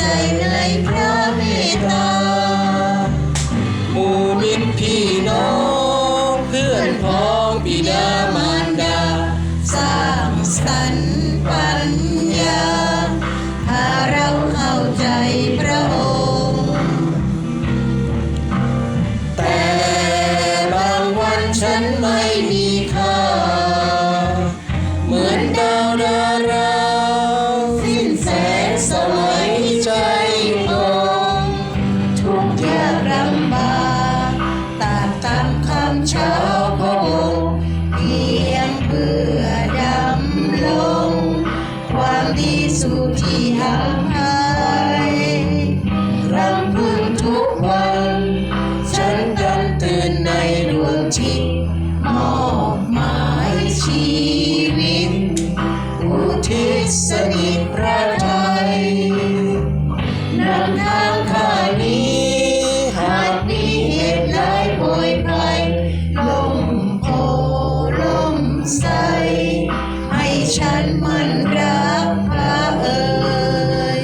ใจในพระเมตตาหมู่มิตพี่น้องเพื่อนพ้องบิดามารดา สร้างสรรปัญญาพาเราเข้าใจพระองค์ แต่บางวันฉันไม่ ลำบากตามคำคำชาวประมงเพียงเพื่อดำลง ความดีสุขที่หารำพึงทุกวัฉันดำตื่นในดวงจิตมอบหมายชีวิตอุทิศสนิทพระไทยนำทาง ฉันมันรักพระเอ๋ย